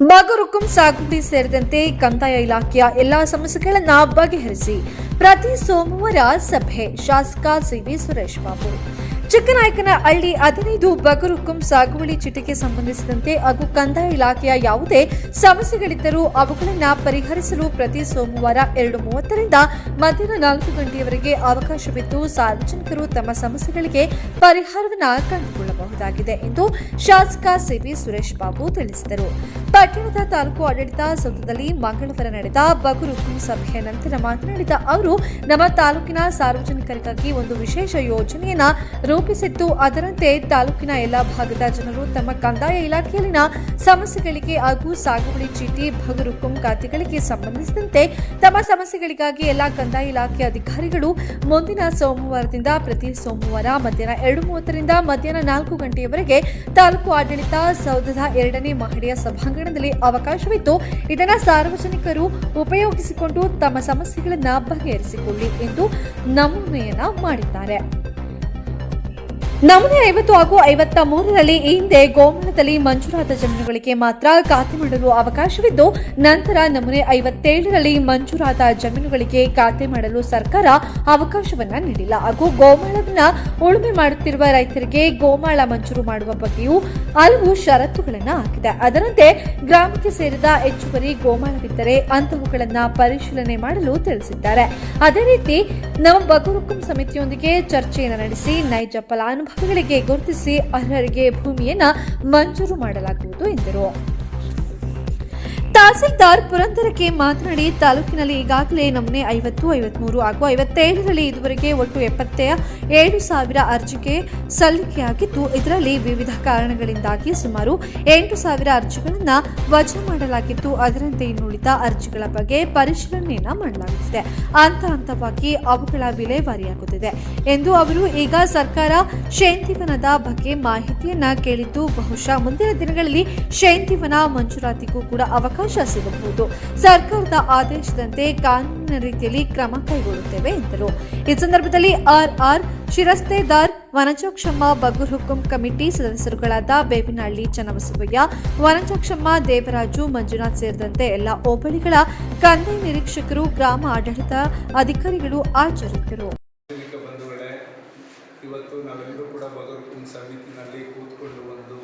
ಬಗರುಕುಂ ಸಾಗುಟಿ ಸೇರಿದಂತೆ ಕಂದಾಯ ಇಲಾಖೆಯ ಎಲ್ಲಾ ಸಮಸ್ಯೆಗಳನ್ನ ಬಗೆಹರಿಸಿ ಪ್ರತಿ ಸೋಮವಾರ ಸಭೆ ಶಾಸಕ ಸಿವಿ ಸುರೇಶ್ ಬಾಬು. ಚಿಕ್ಕನಾಯಕನ ಹಳ್ಳಿ ಹದಿನೈದು ಬಗರುಕುಂ ಸಾಗುವಳಿ ಚಿಟಿಕೆ ಸಂಬಂಧಿಸಿದಂತೆ ಹಾಗೂ ಕಂದಾಯ ಇಲಾಖೆಯ ಯಾವುದೇ ಸಮಸ್ಯೆಗಳಿದ್ದರೂ ಅವುಗಳನ್ನು ಪರಿಹರಿಸಲು ಪ್ರತಿ ಸೋಮವಾರ ಎರಡು ಮೂವತ್ತರಿಂದ ಮಧ್ಯಾಹ್ನ ನಾಲ್ಕು ಗಂಟೆಯವರೆಗೆ ಅವಕಾಶವಿದ್ದು ಸಾರ್ವಜನಿಕರು ತಮ್ಮ ಸಮಸ್ಯೆಗಳಿಗೆ ಪರಿಹಾರವನ್ನು ಕಂಡುಕೊಳ್ಳಬಹುದಾಗಿದೆ ಎಂದು ಶಾಸಕ ಸಿವಿ ಸುರೇಶ್ ಬಾಬು ತಿಳಿಸಿದರು. ಪಟ್ಟಣದ ತಾಲೂಕು ಆಡಳಿತ ಸೌಧದಲ್ಲಿ ಮಂಗಳವಾರ ನಡೆದ ಬಗುರುಕುಂ ಸಭೆಯ ನಂತರ ಮಾತನಾಡಿದ ಅವರು, ನಮ್ಮ ತಾಲೂಕಿನ ಸಾರ್ವಜನಿಕರಿಗಾಗಿ ಒಂದು ವಿಶೇಷ ಯೋಜನೆಯನ್ನ ರೂಪಿಸಿದ್ದು ಅದರಂತೆ ತಾಲೂಕಿನ ಎಲ್ಲ ಭಾಗದ ಜನರು ತಮ್ಮ ಕಂದಾಯ ಇಲಾಖೆಯಲ್ಲಿನ ಸಮಸ್ಯೆಗಳಿಗೆ ಹಾಗೂ ಸಾಗುವಳಿ ಚೀಟಿ ಬಗರು ಖಾತೆಗಳಿಗೆ ಸಂಬಂಧಿಸಿದಂತೆ ತಮ್ಮ ಸಮಸ್ಯೆಗಳಿಗಾಗಿ ಎಲ್ಲ ಕಂದಾಯ ಇಲಾಖೆ ಅಧಿಕಾರಿಗಳು ಮುಂದಿನ ಸೋಮವಾರದಿಂದ ಪ್ರತಿ ಸೋಮವಾರ ಮಧ್ಯಾಹ್ನ ಎರಡು ಮೂವತ್ತರಿಂದ ಮಧ್ಯಾಹ್ನ ನಾಲ್ಕು ಗಂಟೆಯವರೆಗೆ ತಾಲೂಕು ಆಡಳಿತ ಸೌಧದ ಎರಡನೇ ಮಹಡಿಯ ಸಭಾಂಗಣದಲ್ಲಿ ಅವಕಾಶವಿದ್ದು, ಇದನ್ನು ಸಾರ್ವಜನಿಕರು ಉಪಯೋಗಿಸಿಕೊಂಡು ತಮ್ಮ ಸಮಸ್ಯೆಗಳನ್ನು ಬಗೆಹರಿಸಿಕೊಳ್ಳಿ ಎಂದು ನಮೂನೆಯನ್ನ ಮಾಡಿದ್ದಾರೆ. ನಮೂನೆ ಐವತ್ತು ಹಾಗೂ ಐವತ್ತ ಮೂರರಲ್ಲಿ ಈ ಹಿಂದೆ ಗೋಮಾಳದಲ್ಲಿ ಮಂಜೂರಾದ ಜಮೀನುಗಳಿಗೆ ಮಾತ್ರ ಖಾತೆ ಮಾಡಲು ಅವಕಾಶವಿದ್ದು, ನಂತರ ನಮೂನೆ ಐವತ್ತೇಳರಲ್ಲಿ ಮಂಜೂರಾದ ಜಮೀನುಗಳಿಗೆ ಖಾತೆ ಮಾಡಲು ಸರ್ಕಾರ ಅವಕಾಶವನ್ನ ನೀಡಿಲ್ಲ. ಹಾಗೂ ಗೋಮಾಳವನ್ನ ಉಳುಮೆ ಮಾಡುತ್ತಿರುವ ರೈತರಿಗೆ ಗೋಮಾಳ ಮಂಜೂರು ಮಾಡುವ ಬಗ್ಗೆಯೂ ಹಲವು ಷರತ್ತುಗಳನ್ನು ಹಾಕಿದೆ. ಅದರಂತೆ ಗ್ರಾಮಕ್ಕೆ ಸೇರಿದ ಹೆಚ್ಚುವರಿ ಗೋಮಾಳವಿದ್ದರೆ ಅಂತಹವುಗಳನ್ನ ಪರಿಶೀಲನೆ ಮಾಡಲು ತಿಳಿಸಿದ್ದಾರೆ. ಅದೇ ರೀತಿ, ನಮ್ಮ ಬಗುರುಕುಂ ಸಮಿತಿಯೊಂದಿಗೆ ಚರ್ಚೆಯನ್ನು ನಡೆಸಿ ನೈಜ ಫಲಾನುಭವಿಗಳಿಗೆ ಗುರುತಿಸಿ ಅರ್ಹರಿಗೆ ಭೂಮಿಯನ್ನು ಮಂಜೂರು ಮಾಡಲಾಗುವುದು ಎಂದರು. ತಹಸೀಲ್ದಾರ್ ಪುರಂದರಕ್ಕೆ ಮಾತನಾಡಿ, ತಾಲೂಕಿನಲ್ಲಿ ಈಗಾಗಲೇ ನಮೂನೆ ಐವತ್ತು, ಐವತ್ಮೂರು ಹಾಗೂ ಐವತ್ತೇಳರಲ್ಲಿ ಇದುವರೆಗೆ ಒಟ್ಟು ಎಪ್ಪತ್ತ ಏಳು ಸಾವಿರ ಅರ್ಜಿಗೆ ಸಲ್ಲಿಕೆಯಾಗಿದ್ದು, ಇದರಲ್ಲಿ ವಿವಿಧ ಕಾರಣಗಳಿಂದಾಗಿ ಸುಮಾರು ಎಂಟು ಸಾವಿರ ಅರ್ಜಿಗಳನ್ನು ವಜಾ ಮಾಡಲಾಗಿದ್ದು, ಅದರಂತೆ ಇನ್ನುಳಿದ ಅರ್ಜಿಗಳ ಬಗ್ಗೆ ಪರಿಶೀಲನೆಯನ್ನು ಮಾಡಲಾಗುತ್ತಿದೆ. ಹಂತ ಹಂತವಾಗಿ ಅವುಗಳ ವಿಲೇವಾರಿಯಾಗುತ್ತಿದೆ ಎಂದು ಅವರು ಈಗ ಸರ್ಕಾರ ಶೇಂತಿವನದ ಬಗ್ಗೆ ಮಾಹಿತಿಯನ್ನ ಕೇಳಿದ್ದು, ಬಹುಶಃ ಮುಂದಿನ ದಿನಗಳಲ್ಲಿ ಶೇಂತಿವನ ಮಂಜೂರಾತಿಗೂ ಕೂಡ ಅವಕಾಶ ಸಿಗಬಹುದು. ಸರ್ಕಾರದ ಆದೇಶದಂತೆ ಕಾನೂನಿನ ರೀತಿಯಲ್ಲಿ ಕ್ರಮ ಕೈಗೊಳ್ಳುತ್ತೇವೆ ಎಂದರು. ಈ ಸಂದರ್ಭದಲ್ಲಿ ಆರ್ ಆರ್ ಶಿರಸ್ತೇದಾರ್, ವನಜಾಕ್ಷಮ್ಮ ಬಗೂರ್ ಹುಕುಂ ಕಮಿಟಿ ಸದಸ್ಯರುಗಳಾದ ಬೇವಿನಹಳ್ಳಿ ಚನ್ನಬಸವಯ್ಯ, ವನಜಾಕ್ಷಮ್ಮ ದೇವರಾಜು ಮಂಜುನಾಥ್ ಸೇರಿದಂತೆ ಎಲ್ಲ ಹೋಬಳಿಗಳ ಕಂದಾಯ ನಿರೀಕ್ಷಕರು, ಗ್ರಾಮ ಆಡಳಿತ ಅಧಿಕಾರಿಗಳು ಹಾಜರಿದ್ದರು. ಇವತ್ತು ನಾವೆಲ್ಲರೂ ಕೂಡ ಬಗರ್ಕುಂ ಸಮಿತಿನಲ್ಲಿ ಕೂತ್ಕೊಂಡು ಒಂದು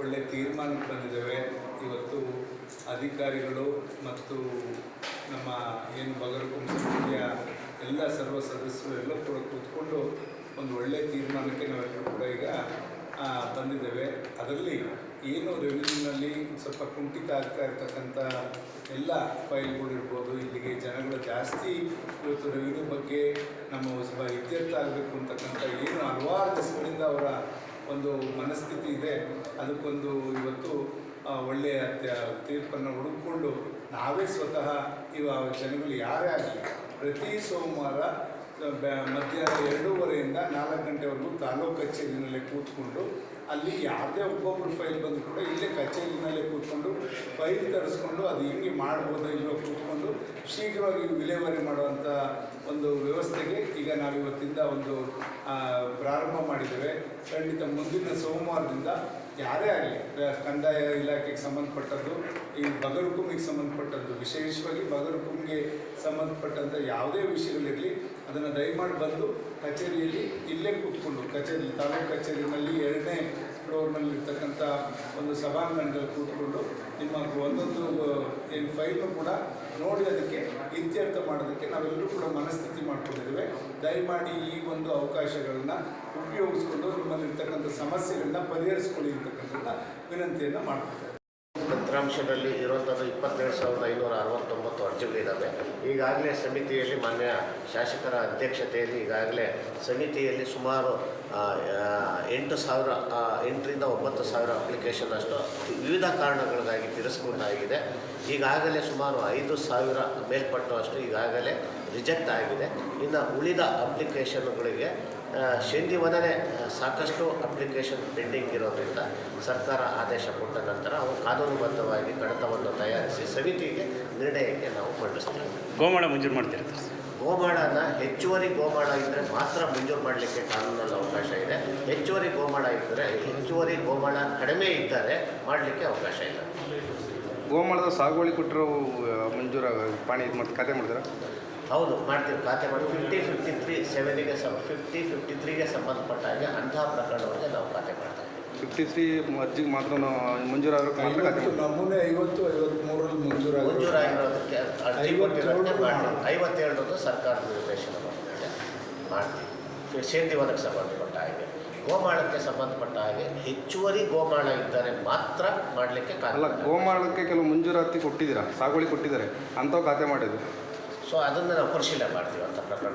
ಒಳ್ಳೆ ತೀರ್ಮಾನಕ್ಕೆ ಬಂದಿದ್ದೇವೆ. ಇವತ್ತು ಅಧಿಕಾರಿಗಳು ಮತ್ತು ನಮ್ಮ ಏನು ಬಗರ್ಕುಂ ಸಮಿತಿಯ ಎಲ್ಲ ಸರ್ವ ಸದಸ್ಯರು ಎಲ್ಲ ಕೂಡ ಕೂತ್ಕೊಂಡು ಒಂದು ಒಳ್ಳೆಯ ತೀರ್ಮಾನಕ್ಕೆ ನಾವೆಲ್ಲರೂ ಕೂಡ ಈಗ ಬಂದಿದ್ದೇವೆ ಅದರಲ್ಲಿ ಏನು ರೆವಿನ್ಯೂನಲ್ಲಿ ಸ್ವಲ್ಪ ಕುಂಠಿತ ಆಗ್ತಾ ಇರ್ತಕ್ಕಂಥ ಎಲ್ಲ ಫೈಲ್ಗಳು ಇರ್ಬೋದು, ಇಲ್ಲಿಗೆ ಜನಗಳು ಜಾಸ್ತಿ ಇವತ್ತು ರೆವಿನ್ಯೂ ಬಗ್ಗೆ ನಮ್ಮ ಸ್ವಲ್ಪ ಇತ್ಯರ್ಥ ಆಗಬೇಕು ಅಂತಕ್ಕಂಥ ಏನು ಹಲವಾರು ದಿವಸಗಳಿಂದ ಅವರ ಒಂದು ಮನಸ್ಥಿತಿ ಇದೆ. ಅದಕ್ಕೊಂದು ಇವತ್ತು ಒಳ್ಳೆಯ ತೀರ್ಪನ್ನು ಹುಡುಕಿಕೊಂಡು ನಾವೇ ಸ್ವತಃ ಇವ ಜನಗಳು ಯಾರೇ ಆಗಲಿ ಪ್ರತಿ ಸೋಮವಾರ ಮಧ್ಯಾಹ್ನ ಎರಡೂವರೆಯಿಂದ ನಾಲ್ಕು ಗಂಟೆವರೆಗೂ ತಾಲೂಕು ಕಚೇರಿನಲ್ಲೇ ಕೂತ್ಕೊಂಡು, ಅಲ್ಲಿ ಯಾವುದೇ ಒಬ್ಬೊಬ್ಬರು ಫೈಲ್ ಬಂದರೂ ಕೂಡ ಇಲ್ಲೇ ಕಚೇರಿನಲ್ಲೇ ಕೂತ್ಕೊಂಡು ಫೈಲ್ ತರಿಸ್ಕೊಂಡು ಅದು ಹೆಂಗೆ ಮಾಡ್ಬೋದು ಇಲ್ಲೋ ಕೂತ್ಕೊಂಡು ಶೀಘ್ರವಾಗಿ ವಿಲೇವಾರಿ ಮಾಡುವಂಥ ಒಂದು ವ್ಯವಸ್ಥೆಗೆ ಈಗ ನಾವು ಇವತ್ತಿಂದ ಒಂದು ಪ್ರಾರಂಭ ಮಾಡಿದ್ದೇವೆ. ಖಂಡಿತ ಮುಂದಿನ ಸೋಮವಾರದಿಂದ ಯಾರೇ ಆಗಲಿ ಕಂದಾಯ ಇಲಾಖೆಗೆ ಸಂಬಂಧಪಟ್ಟದ್ದು, ಈ ಬಗರುಕುಮಿಗೆ ಸಂಬಂಧಪಟ್ಟದ್ದು, ವಿಶೇಷವಾಗಿ ಬಗರುಕುಮಿಗೆ ಸಂಬಂಧಪಟ್ಟಂಥ ಯಾವುದೇ ವಿಷಯಗಳಿರಲಿ ಅದನ್ನು ದಯಮಾಡಿ ಬಂದು ಕಚೇರಿಯಲ್ಲಿ ಇಲ್ಲೇ ಕೂತ್ಕೊಂಡು, ಕಚೇರಿ, ತಾಲೂಕು ಕಚೇರಿನಲ್ಲಿ ಎರಡನೇ ಫ್ಲೋರ್ನಲ್ಲಿ ಇರ್ತಕ್ಕಂಥ ಒಂದು ಸಭಾಂಗಣದಲ್ಲಿ ಕೂತ್ಕೊಂಡು ನಿಮ್ಮ ಒಂದೊಂದು ಏನು ಫೈಲು ಕೂಡ ನೋಡಿ ಅದಕ್ಕೆ ಇತ್ಯರ್ಥ ಮಾಡೋದಕ್ಕೆ ನಾವೆಲ್ಲರೂ ಕೂಡ ಮನಸ್ಥಿತಿ ಮಾಡ್ಕೊಂಡಿದ್ದೇವೆ. ದಯಮಾಡಿ ಈ ಒಂದು ಅವಕಾಶಗಳನ್ನು ಉಪಯೋಗಿಸ್ಕೊಂಡು ನಿಮ್ಮಲ್ಲಿರ್ತಕ್ಕಂಥ ಸಮಸ್ಯೆಗಳನ್ನ ಪರಿಹರಿಸ್ಕೊಳ್ಳಿ ಅಂತಕ್ಕಂಥದ್ದು ವಿನಂತಿಯನ್ನು ಮಾಡ್ಕೊಳ್ತೇವೆ ತಂತ್ರಾಂಶದಲ್ಲಿ ಇರುವಂಥದ್ದು ಇಪ್ಪತ್ತೆರಡು ಸಾವಿರದ ಐನೂರ ಅರವತ್ತೊಂಬತ್ತು ಅರ್ಜಿಗಳಿದ್ದಾವೆ ಈಗಾಗಲೇ ಸಮಿತಿಯಲ್ಲಿ ಮಾನ್ಯ ಶಾಸಕರ ಅಧ್ಯಕ್ಷತೆಯಲ್ಲಿ ಈಗಾಗಲೇ ಸಮಿತಿಯಲ್ಲಿ ಸುಮಾರು ಎಂಟು ಸಾವಿರ ಎಂಟರಿಂದ ಒಂಬತ್ತು ಸಾವಿರ ಅಪ್ಲಿಕೇಶನ್ ಅಷ್ಟು ವಿವಿಧ ಕಾರಣಗಳಿಗಾಗಿ ತಿರಸ್ಕೊಂಡಾಗಿದೆ ಈಗಾಗಲೇ ಸುಮಾರು ಐದು ಸಾವಿರ ಮೇಲ್ಪಟ್ಟು ಅಷ್ಟು ಈಗಾಗಲೇ ರಿಜೆಕ್ಟ್ ಆಗಿದೆ. ಇನ್ನು ಉಳಿದ ಅಪ್ಲಿಕೇಶನ್ಗಳಿಗೆ ಶೇಂದಿವನೇ ಸಾಕಷ್ಟು ಅಪ್ಲಿಕೇಶನ್ ಪೆಂಡಿಂಗ್ ಇರೋದ್ರಿಂದ ಸರ್ಕಾರ ಆದೇಶ ಕೊಟ್ಟ ನಂತರ ಅವು ಕಾನೂನುಬದ್ಧವಾಗಿ ಕಡತವನ್ನು ತಯಾರಿಸಿ ಸಮಿತಿಗೆ ನಿರ್ಣಯಕ್ಕೆ ನಾವು ಮಂಡಿಸ್ತೀವಿ. ಗೋಮಾಳ ಮಂಜೂರು ಮಾಡ್ತಿರ್ತಾರೆ ಗೋಮಾಣನ ಗೋಮಾಳನ ಹೆಚ್ಚುವರಿ ಗೋಮಾಳ ಇದ್ದರೆ ಮಾತ್ರ ಮಂಜೂರು ಮಾಡಲಿಕ್ಕೆ ಕಾನೂನಲ್ಲಿ ಅವಕಾಶ ಇದೆ. ಹೆಚ್ಚುವರಿ ಗೋಮಾಳ ಇದ್ದರೆ ಹೆಚ್ಚುವರಿ ಗೋಮಾಳ ಕಡಿಮೆ ಇದ್ದರೆ ಮಾಡಲಿಕ್ಕೆ ಅವಕಾಶ ಇಲ್ಲ. ಗೋಮಾಳದ ಸಾಗುವಳಿ ಕೊಟ್ಟರು ಮಂಜೂರ ಪಾಣಿ ಇದು ಮಾಡಿ ಖಾತೆ ಮಾಡಿದ್ರೆ ಹೌದು ಮಾಡ್ತೀವಿ. ಖಾತೆ ಮಾಡಿ ಫಿಫ್ಟಿ ಫಿಫ್ಟಿ ತ್ರೀ ಸೆವೆನಿಗೆ ಸಮ ಫಿಫ್ಟಿ ಫಿಫ್ಟಿ ತ್ರೀಗೆ ಸಂಬಂಧಪಟ್ಟ ಹಾಗೆ ಅಂತಹ ಪ್ರಕರಣಗಳಿಗೆ ನಾವು ಖಾತೆ ಮಾಡ್ತಾ ಇದ್ದೀವಿ. ಫಿಫ್ಟಿ ತ್ರೀ ಅರ್ಜಿಗೆ ಮಾತ್ರ ಮಂಜೂರಾಗಿರೋ ಮಾತ್ರ ಖಾತೆ ಐವತ್ತು ಐವತ್ತು ಮೂರರಲ್ಲಿ ಮಂಜೂರಾಗಿ ಮಂಜೂರಾಗಿರೋದಕ್ಕೆ ಅರ್ಜಿ ಕೊಟ್ಟಿರೋದಕ್ಕೆ ಐವತ್ತೇಳು ಮಾಡ್ತೀವಿ. ಐವತ್ತೇಳರದ್ದು ಸರ್ಕಾರದ ನಿರ್ದೇಶನ ಮಾಡ್ತೀವಿ. ಸೇಂದಿವನಕ್ಕೆ ಸಂಬಂಧಪಟ್ಟ ಹಾಗೆ. ಗೋಮಾಳಕ್ಕೆ ಸಂಬಂಧಪಟ್ಟ ಹಾಗೆ ಹೆಚ್ಚುವರಿ ಗೋಮಾಳ ಇದ್ದರೆ ಮಾತ್ರ ಮಾಡಲಿಕ್ಕೆ ಕಾರಣ ಗೋಮಾಳಕ್ಕೆ ಕೆಲವು ಮಂಜೂರಾತಿ ಕೊಟ್ಟಿದ್ದೀರಾ? ಸಾಗುವಳಿ ಕೊಟ್ಟಿದ್ದಾರೆ. ಅಂಥವು ಖಾತೆ ಮಾಡಿದ್ರು ಸೊ ಅದನ್ನು ನಾವು ಪರಿಶೀಲನೆ ಮಾಡ್ತೀವಿ ಅಂತ ಪ್ರಕರಣ.